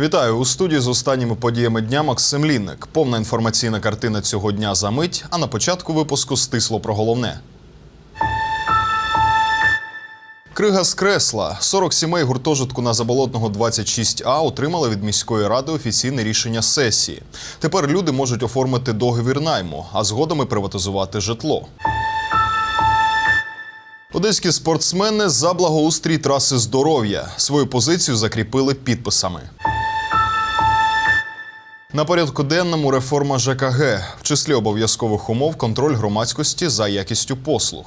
Вітаю у студії з останніми подіями дня Максим Лінник. Повна інформаційна картина цього дня за мить. А на початку випуску стисло про головне. Крига з кресла. 40 сімей гуртожитку на заболотного 26А отримали від міської ради офіційне рішення сесії. Тепер люди можуть оформити договір найму, а згодом і приватизувати житло. Одеські спортсмени за благоустрій траси здоров'я свою позицію закріпили підписами. На порядку денному реформа ЖКГ в числі обов'язкових умов контроль громадськості за якістю послуг.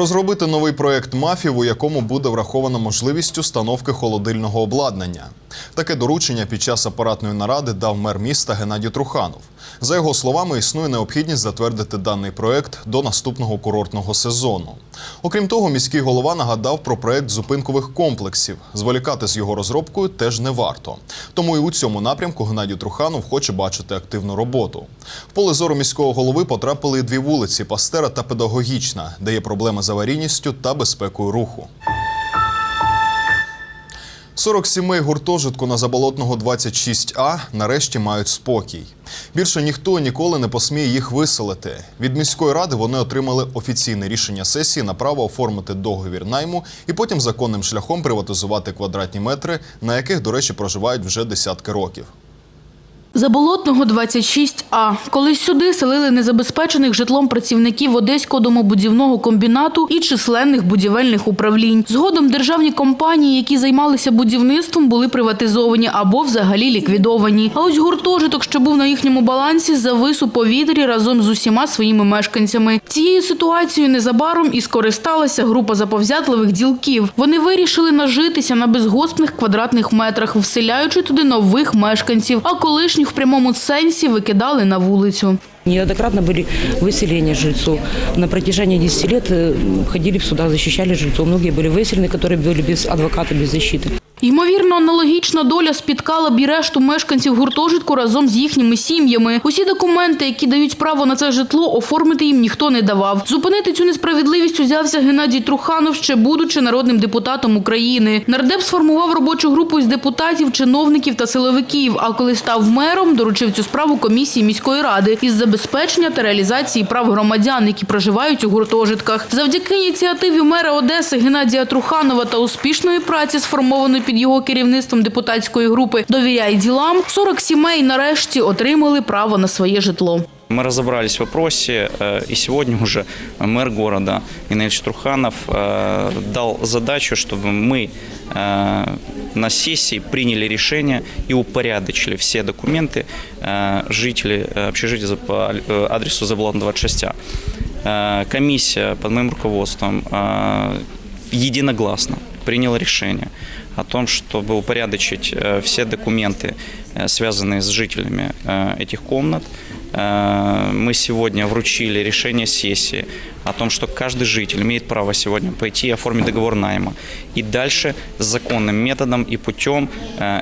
Розробити новий проект МАФів, у якому буде врахована можливість установки холодильного обладнання. Таке доручення під час апаратної наради дав мер міста Геннадій Труханов. За його словами, існує необхідність затвердити даний проект до наступного курортного сезону. Окрім того, міський голова нагадав про проект зупинкових комплексів. Зволікати з його розробкою теж не варто. Тому і у цьому напрямку Геннадій Труханов хоче бачити активну роботу. В поле зору міського голови потрапили дві вулиці Пастера та Педагогічна, де є проблеми з аварійністю та безпекою руху. 40 сімей гуртожитку на заболотного 26А нарешті мають спокій. Більше ніхто ніколи не посміє їх виселити. Від міської ради вони отримали офіційне рішення сесії на право оформити договір найму і потім законним шляхом приватизувати квадратні метри, на яких, до речі, проживають вже десятки років. Заболотного 26А. Колись сюди селили незабезпечених житлом працівників Одеського домобудівного комбінату і численних будівельних управлінь. Згодом державні компанії, які займалися будівництвом, були приватизовані або взагалі ліквідовані. А ось гуртожиток, що був на їхньому балансі, завис у повітрі разом з усіма своїми мешканцями. Цією ситуацією незабаром і скористалася група заповзятливих ділків. Вони вирішили нажитися на безгоспних квадратних метрах, вселяючи туди нових мешканців. А колишніх в прямому сенсі викидали на вулицю. Неоднократно были выселения жильцов. На протяжении 10 лет э, ходили в суда, защищали жильцов. Многие были выселены, которые были без адвоката, без защиты. Ймовірно, аналогічна доля спіткала б і решту мешканців гуртожитку разом з їхніми сім'ями. Усі документи, які дають право на це житло, оформити їм ніхто не давав. Зупинити цю несправедливість узявся Геннадій Труханов, ще будучи народним депутатом України. Нардеп сформував робочу групу із депутатів, чиновників та силовиків. А коли став мером, доручив цю справу комісії міської ради із забезпечення та реалізації прав громадян, які проживають у гуртожитках. Завдяки ініціативі мера Одеси Геннадія Труханова та успішної праці, сформованої під його керівництвом депутатської групи Довіряй ділам, 40 сімей нарешті отримали право на своє житло. Мы разобрались в вопросе, э, и сегодня уже мэр города Инельч Труханов э, дал задачу, чтобы мы э, на сессии приняли решение и упорядочили все документы жителей общежития за- по адресу Заболотна 26А. Э, Комиссия под моим руководством единогласно приняла решение о том, чтобы упорядочить э, все документы, э, связанные с жителями э, этих комнат. Мы сегодня вручили решение сессии о том, что каждый житель имеет право сегодня пойти и оформить договор найма и дальше законным методом и путем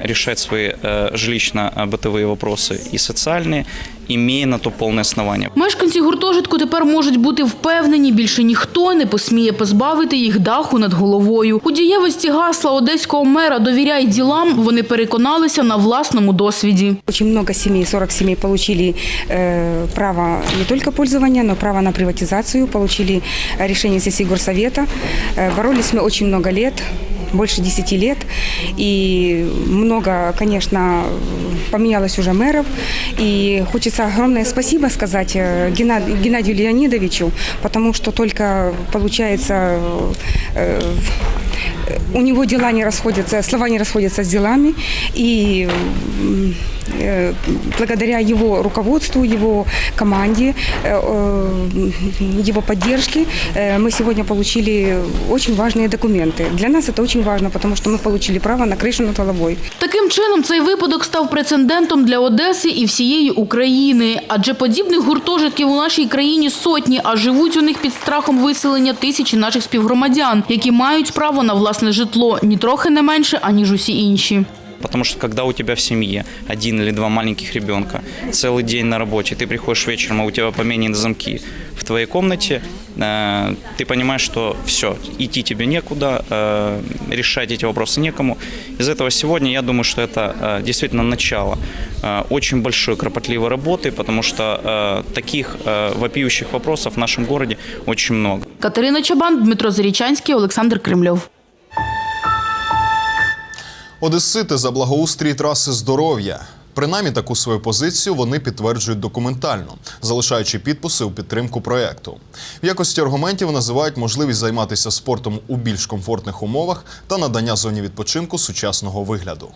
решать свои жилищно-бытовые вопросы и социальные, имея на то полное основание. Мешканці гуртожитку тепер можуть бути впевнені, більше ніхто не посміє позбавити їх даху над головою. У дієвості гасла одеського мера «Довіряй ділам» вони переконалися на власному досвіді. Очень много семей, 40 семей получили э, право не только пользования, но право на приватизацию, получили э, решение сессии горсовета. Э, боролись мы очень много лет, больше 10 лет. И много, конечно, поменялось уже мэров. И хочется огромное спасибо сказать э, Геннад- Геннадию Леонидовичу, потому что только, получается, э, у него дела не расходятся, слова не расходятся с делами, и м, э, благодаря его руководству, его команде, э, э, его поддержке э, мы сегодня получили очень важные документы. Для нас это очень важно, потому что мы получили право на крышу над головой. Таким чином, цей випадок став прецедентом для Одеси і всієї України. Адже подібних гуртожитків у нашій країні сотні, а живуть у них під страхом виселення тисячі наших співгромадян, які мають право на власне житло ні трохи не менше, аніж усі інші. Потому что когда у тебя в семье один или два маленьких ребенка, целый день на работе, ты приходишь вечером, а у тебя поменены замки в твоей комнате, э, ты понимаешь, что все, идти тебе некуда, э, решать эти вопросы некому. Из этого сегодня я думаю, что это э, действительно начало э, очень большой кропотливой работы, потому что э, таких э, вопиющих вопросов в нашем городе очень много. Катерина Чабан, Дмитро Зарічанський, Олександр Кремльов. Одесити за благоустрій траси здоров'я. Принаймні таку свою позицію вони підтверджують документально, залишаючи підписи у підтримку проєкту. В якості аргументів називають можливість займатися спортом у більш комфортних умовах та надання зоні відпочинку сучасного вигляду.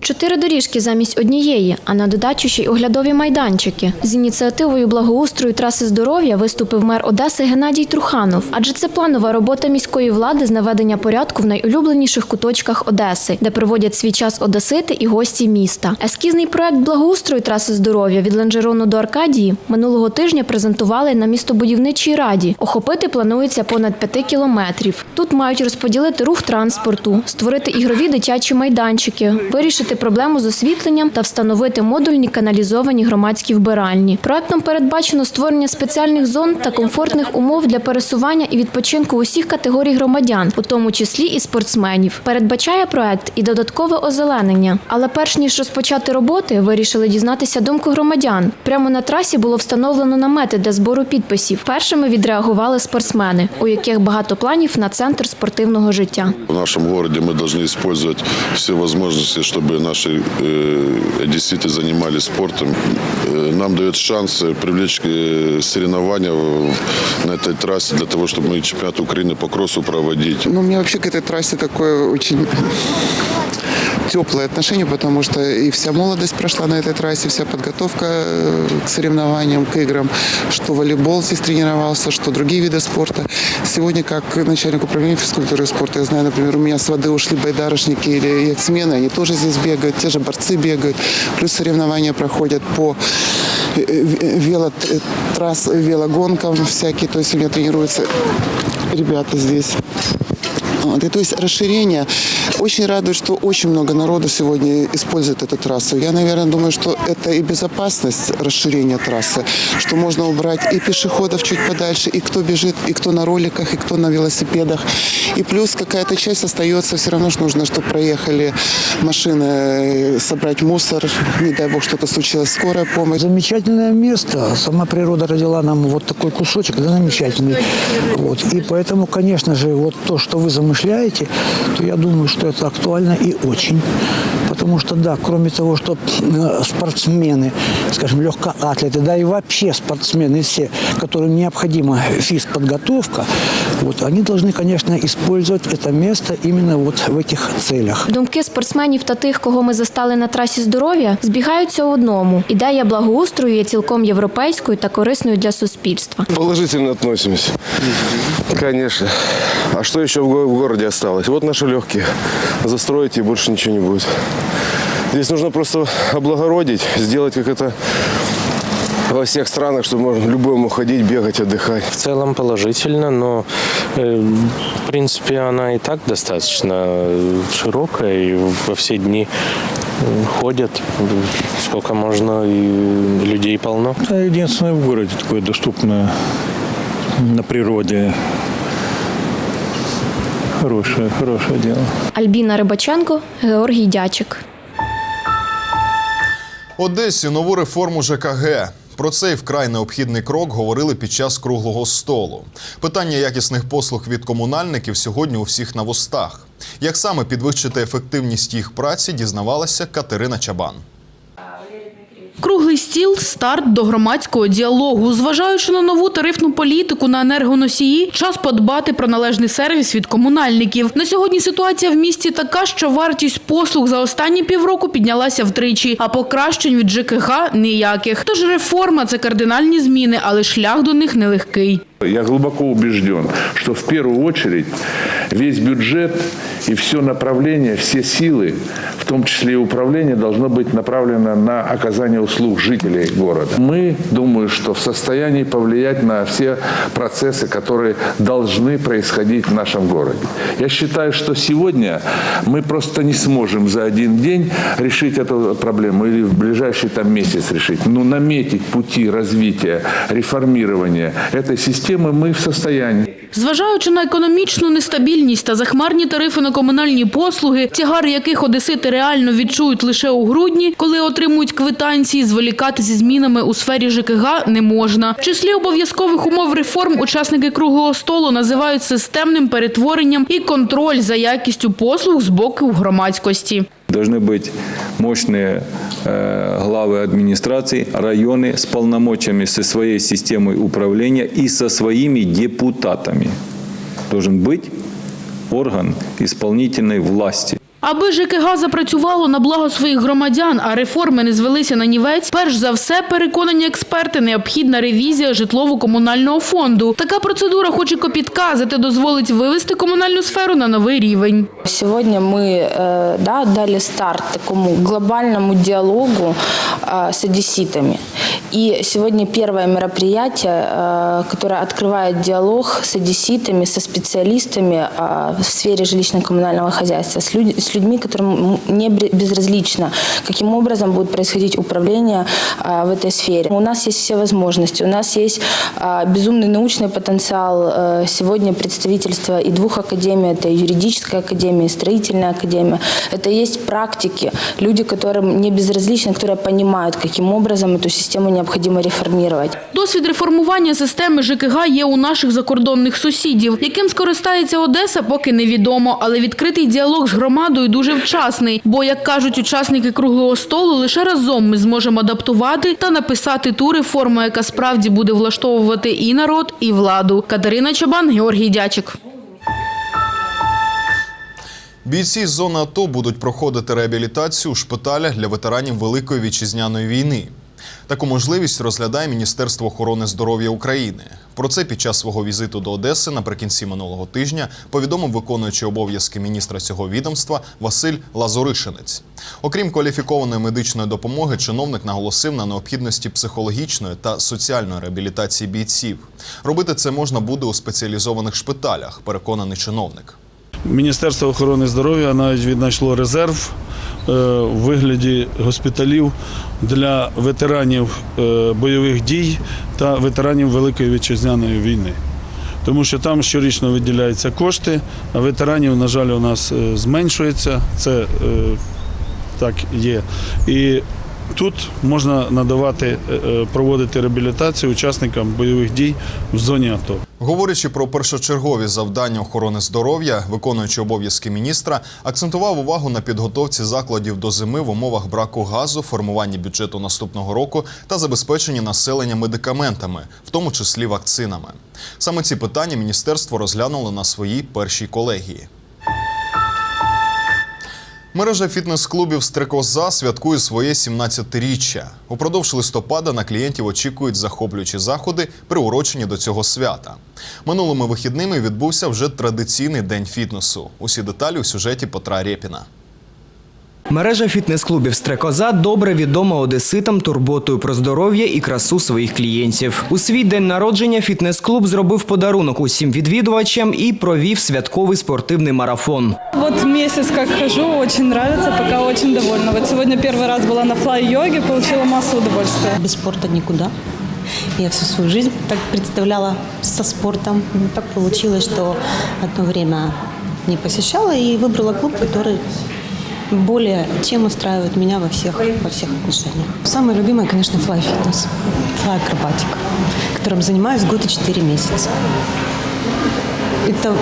Чотири доріжки замість однієї, а на додачу ще й оглядові майданчики. З ініціативою благоустрою траси здоров'я виступив мер Одеси Геннадій Труханов. Адже це планова робота міської влади з наведення порядку в найулюбленіших куточках Одеси, де проводять свій час одесити і гості міста. Ескізний проект благоустрою траси здоров'я від Ланжерону до Аркадії минулого тижня презентували на містобудівничій раді. Охопити планується понад 5 кілометрів. Тут мають розподілити рух транспорту, створити ігрові дитячі майданчики, вирішити проблему з освітленням та встановити модульні каналізовані громадські вбиральні. Проектом передбачено створення спеціальних зон та комфортних умов для пересування і відпочинку усіх категорій громадян, у тому числі і спортсменів. Передбачає проект і додаткове озеленення. Але перш ніж розпочати роботи, вирішили дізнатися думку громадян. Прямо на трасі було встановлено намети для збору підписів. Першими відреагували спортсмени, у яких багато планів на центр спортивного життя. В нашем городе мы должны использовать все возможности, чтобы наши э, одесситы занимались спортом. Э, нам дает шанс э, привлечь э, соревнования в- на этой трассе для того, чтобы мы чемпионат Украины по кроссу проводить. Ну, у меня вообще к этой трассе такое очень теплое отношение, потому что и вся молодость прошла на этой трассе, вся подготовка э, к соревнованиям, к играм, что волейбол здесь тренировался, что другие виды спорта. Сегодня, как начальник управления физкультуры и спорта, я знаю, например, у меня с воды ушли байдарочники или яхтсмены, они тоже здесь бегают, те же борцы бегают, плюс соревнования проходят по э, э, велотрасс, велогонкам всякие, то есть у меня тренируются ребята здесь. Вот, и то есть расширение. Очень радует, что очень много народу сегодня использует эту трассу. Я, наверное, думаю, что это и безопасность расширения трассы, что можно убрать и пешеходов чуть подальше, и кто бежит, и кто на роликах, и кто на велосипедах. И плюс какая-то часть остается, все равно ж нужно, чтобы проехали машины, собрать мусор, не дай бог что-то случилось, скорая помощь. Замечательное место. Сама природа родила нам вот такой кусочек, да, замечательный. Вот. И поэтому, конечно же, вот то, что вы замышляете, то я думаю, что это актуально и очень. Потому что, да, кроме того, что э, спортсмены, скажем, легкоатлеты, да и вообще спортсмены все, которым необходима физподготовка, вот, они должны, конечно, использовать это место именно вот в этих целях. Думки спортсменів та тих, кого ми застали на трасі здоров'я, збігаються в одному. Ідея благоустрою є цілком європейською та корисною для суспільства. Положительно относимся. Конечно. А что еще в го- в городе осталось? Вот наши легкие. Застроить и больше ничего не будет. Здесь нужно просто облагородить, сделать как это во всех странах, чтобы можно любой мог ходить, бегать, отдыхать. В целом положительно, но э, в принципе она и так достаточно э, широкая и во все дни э, ходят. Сколько можно, и людей полно. Это единственное в городе такое доступное на природе. Хорошее, хорошее дело. Альбіна Рибаченко, Георгій Дячик. Одесі нову реформу ЖКГ. Про цей вкрай необхідний крок говорили під час круглого столу. Питання якісних послуг від комунальників сьогодні у всіх на вустах. Як саме підвищити ефективність їх праці, дізнавалася Катерина Чабан. Круглий стіл – старт до громадського діалогу. Зважаючи на нову тарифну політику на енергоносії, час подбати про належний сервіс від комунальників. На сьогодні ситуація в місті така, що вартість послуг за останні півроку піднялася втричі, а покращень від ЖКГ – ніяких. Тож реформа – це кардинальні зміни, але шлях до них нелегкий. Я глубоко убежден, что в первую очередь весь бюджет и все направление, все силы, в том числе и управление, должно быть направлено на оказание услуг жителей города. Мы, думаю, что в состоянии повлиять на все процессы, которые должны происходить в нашем городе. Я считаю, что сегодня мы просто не сможем за один день решить эту проблему или в ближайший там месяц решить. Но наметить пути развития, реформирования этой системы мы в состоянии. Зважаючи на економічну нестабільність та захмарні тарифи на комунальні послуги, тягар яких одесити реально відчують лише у грудні, коли отримують квитанції, зволікати зі змінами у сфері ЖКГ не можна. В числі обов'язкових умов реформ учасники круглого столу називають системним перетворенням і контроль за якістю послуг з боку громадськості. Должны быть мощные э, главы администраций, районы с полномочиями, со своей системой управления и со своими депутатами. Должен быть орган исполнительной власти. Аби ЖКГ запрацювало на благо своїх громадян, а реформи не звелися на нівець, перш за все, переконані експерти, необхідна ревізія житлово-комунального фонду. Така процедура хоч і копітка, зате дозволить вивести комунальну сферу на новий рівень. Сегодня мы э, да, дали старт такому глобальному диалогу э, с одесситами. И сегодня первое мероприятие, э, которое открывает диалог с одесситами, со специалистами э, в сфере жилищно-коммунального хозяйства, с, людь- с людьми, которым не бре- безразлично, каким образом будет происходить управление э, в этой сфере. У нас есть все возможности, у нас есть э, безумный научный потенциал. Э, Сегодня представительство и двух академий, это и юридическая академия, и строительная академия. Это и есть практики, люди, которым не безразлично, которые понимают, каким образом эту систему необходимо реформировать. Досвід реформування системи ЖКГ є у наших закордонних сусідів. Яким скористається Одеса, поки невідомо. Але відкритий діалог з громадою дуже вчасний. Бо, як кажуть учасники круглого столу, лише разом ми зможемо адаптувати та написати ту реформу, яка справді буде влаштовувати і народ, і владу. Катерина Чабан, Георгій Дячик. Бійці з зони АТО будуть проходити реабілітацію у шпиталях для ветеранів Великої вітчизняної війни. Таку можливість розглядає Міністерство охорони здоров'я України. Про це під час свого візиту до Одеси наприкінці минулого тижня повідомив виконуючий обов'язки міністра цього відомства Василь Лазоришинець. Окрім кваліфікованої медичної допомоги, чиновник наголосив на необхідності психологічної та соціальної реабілітації бійців. Робити це можна буде у спеціалізованих шпиталях, переконаний чиновник. Міністерство охорони здоров'я навіть віднайшло резерв е, у вигляді госпіталів для ветеранів е, бойових дій та ветеранів Великої вітчизняної війни. Тому що там щорічно виділяються кошти, а ветеранів, на жаль, у нас е, зменшується. Це е, так є. І тут можна надавати, е, е, проводити реабілітацію учасникам бойових дій в зоні АТО. Говорячи про першочергові завдання охорони здоров'я, виконуючи обов'язки міністра, акцентував увагу на підготовці закладів до зими в умовах браку газу, формуванні бюджету наступного року та забезпеченні населення медикаментами, в тому числі вакцинами. Саме ці питання міністерство розглянуло на своїй першій колегії. Мережа фітнес-клубів Стрекоза святкує своє 17-річчя. Упродовж листопада на клієнтів очікують захоплюючі заходи, приурочені до цього свята. Минулими вихідними відбувся вже традиційний день фітнесу. Усі деталі у сюжеті Петра Рєпіна. Мережа фітнес-клубів Стрекоза добре відома одеситам турботою про здоров'я і красу своїх клієнтів. У свій день народження фітнес-клуб зробив подарунок усім відвідувачам і провів святковий спортивний марафон. Вот месяц как хожу, очень нравится, пока очень довольна. Вот сегодня первый раз была на флай-йоге, получила массу удовольствия. Без спорта никуда. Я всю свою жизнь так представляла со спортом. Ну, Так получилось, что одно время не посещала и выбрала клуб, который более чем устраивает меня во всех, во всех отношениях. Самое любимое, конечно, флай-фитнес, флай-акробатика, которым занимаюсь год и четыре месяца. Это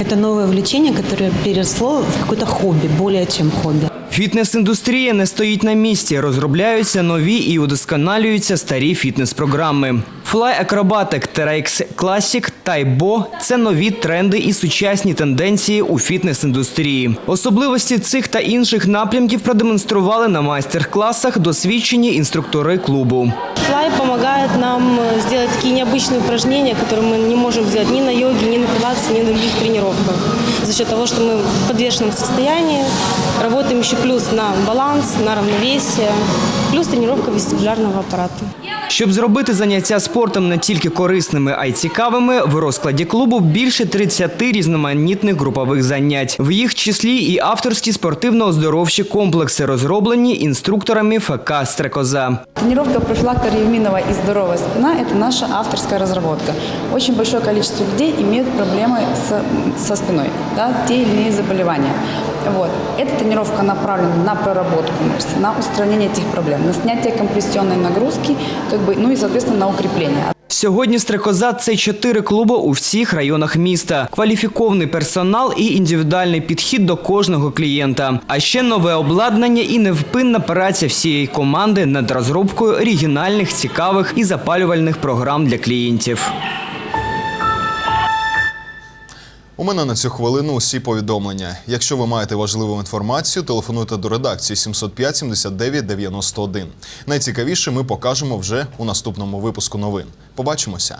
это новое увлечение, которое переросло в какое-то хобби, более чем хобби. Фітнес-індустрія не стоїть на місці. Розробляються нові і удосконалюються старі фітнес-програми. Fly Acrobatic, TRX Classic, Taibo – це нові тренди і сучасні тенденції у фітнес-індустрії. Особливості цих та інших напрямків продемонстрували на майстер-класах досвідчені інструктори клубу. Флай помогает нам э, сделать такие необычные упражнения, которые мы не можем сделать ни на йоге, ни на пилатесе, ни на других тренировках. За счет того, что мы в подвешенном состоянии, работаем еще плюс на баланс, на равновесие, плюс тренировка вестибулярного аппарата. Щоб зробити заняття спортом не тільки корисними, а й цікавими, в розкладі клубу більше 30 різноманітних групових занять. В їх числі і авторські спортивно-оздоровчі комплекси, розроблені інструкторами ФК «Стрекоза». Тренировка профилактора Евминова и здоровая спина – это наша авторская разработка. Очень большое количество людей имеют проблемы с, со спиной, да, те или иные заболевания. Вот. Эта тренировка направлена на проработку мышц, на устранение этих проблем, на снятие компрессионной нагрузки, как бы, ну и, соответственно, на укрепление. Сьогодні «Стрекоза» – це чотири клуби у всіх районах міста, кваліфікований персонал і індивідуальний підхід до кожного клієнта. А ще нове обладнання і невпинна праця всієї команди над розробкою оригінальних, цікавих і запалювальних програм для клієнтів. У мене на цю хвилину усі повідомлення. Якщо ви маєте важливу інформацію, телефонуйте до редакції 705 79 91. Найцікавіше ми покажемо вже у наступному випуску новин. Побачимося.